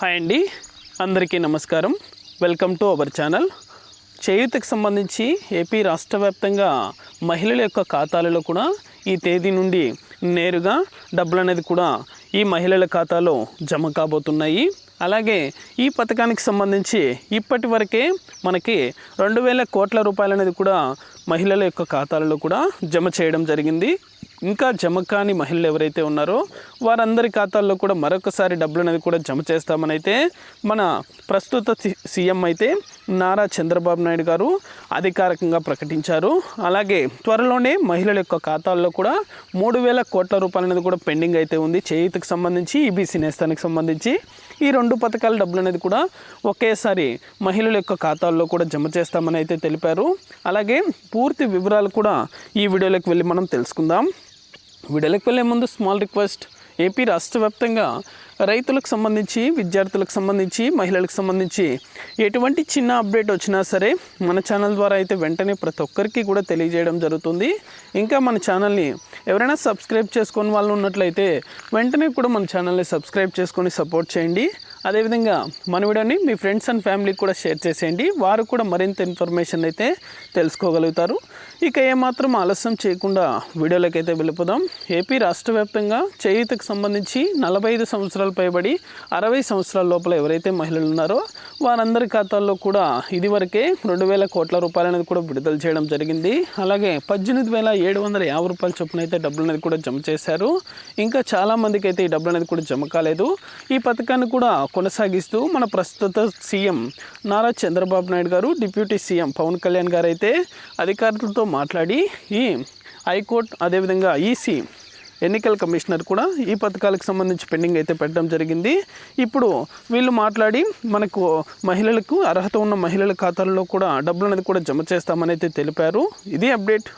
Hi అండి. అందరికీ నమస్కారం. Welcome to our channel. చేయూతకు సంబంధించి ఏపీ రాష్ట్ర వ్యాప్తంగా మహిళల యొక్క ఖాతాలలో కూడా ఈ తేదీ నుండి నేరుగా డబ్బులు అనేది కూడా ఈ మహిళల ఖాతాలో జమ కాబోతున్నాయి. అలాగే ఈ పథకానికి సంబంధించి ఇప్పటి వరకే మనకి రెండు వేల కోట్ల రూపాయలు అనేది కూడా మహిళల యొక్క ఖాతాలలో కూడా జమ చేయడం జరిగింది. ఇంకా జమ కాని మహిళలు ఎవరైతే ఉన్నారో వారందరి ఖాతాల్లో కూడా మరొకసారి డబ్బులు అనేది కూడా జమ చేస్తామని అయితే మన ప్రస్తుత సీఎం అయితే నారా చంద్రబాబు నాయుడు గారు అధికారికంగా ప్రకటించారు. అలాగే త్వరలోనే మహిళల యొక్క ఖాతాల్లో కూడా మూడు వేల కోట్ల రూపాయలు అనేది కూడా పెండింగ్ అయితే ఉంది. చేయూతకు సంబంధించి ఈబీసీ నేస్తానికి సంబంధించి ఈ రెండు పథకాల డబ్బులు అనేది కూడా ఒకేసారి మహిళల యొక్క ఖాతాల్లో కూడా జమ చేస్తామని అయితే తెలిపారు. అలాగే పూర్తి వివరాలు కూడా ఈ వీడియోలోకి వెళ్ళి మనం తెలుసుకుందాం. విడలకు వెళ్ళే ముందు స్మాల్ రిక్వెస్ట్ ఏపీ రాష్ట్ర వ్యాప్తంగా రైతులకు సంబంధించి విద్యార్థులకు సంబంధించి మహిళలకు సంబంధించి ఎటువంటి చిన్న అప్డేట్ వచ్చినా సరే మన ఛానల్ ద్వారా అయితే వెంటనే ప్రతి ఒక్కరికి కూడా తెలియజేయడం జరుగుతుంది. ఇంకా మన ఛానల్ని ఎవరైనా సబ్స్క్రైబ్ చేసుకొని వాళ్ళు ఉన్నట్లయితే వెంటనే కూడా మన ఛానల్ని సబ్స్క్రైబ్ చేసుకొని సపోర్ట్ చేయండి. అదేవిధంగా మన వీడియోని మీ ఫ్రెండ్స్ అండ్ ఫ్యామిలీకి కూడా షేర్ చేసేయండి. వారు కూడా మరింత ఇన్ఫర్మేషన్ అయితే తెలుసుకోగలుగుతారు. ఇక ఏమాత్రం ఆలస్యం చేయకుండా వీడియోలోకి అయితే వెళ్ళిపోదాం. ఏపీ రాష్ట్ర వ్యాప్తంగా చేయూతకు సంబంధించి నలభై ఐదు సంవత్సరాలు పైబడి అరవై సంవత్సరాల లోపల ఎవరైతే మహిళలు ఉన్నారో వారందరి ఖాతాల్లో కూడా ఇదివరకే రెండు వేల కోట్ల రూపాయలు అనేది కూడా విడుదల చేయడం జరిగింది. అలాగే పద్దెనిమిది వేల ఏడు వందల యాభై రూపాయల చొప్పున అయితే డబ్బులు అనేది కూడా జమ చేశారు. ఇంకా చాలామందికి అయితే ఈ డబ్బులు అనేది కూడా జమ కాలేదు. ఈ పథకాన్ని కూడా కొనసాగిస్తూ మన ప్రస్తుత సీఎం నారా చంద్రబాబు నాయుడు గారు డిప్యూటీ సీఎం పవన్ కళ్యాణ్ గారు అయితే అధికారులతో మాట్లాడి ఈ హైకోర్టు అదేవిధంగా ఈసీ ఎన్నికల కమిషనర్ కూడా ఈ పథకాలకు సంబంధించి పెండింగ్ అయితే పెట్టడం జరిగింది. ఇప్పుడు వీళ్ళు మాట్లాడి మనకు మహిళలకు అర్హత ఉన్న మహిళల ఖాతాల్లో కూడా డబ్బులు అనేది కూడా జమ చేస్తామని అయితే తెలిపారు. ఇది అప్డేట్.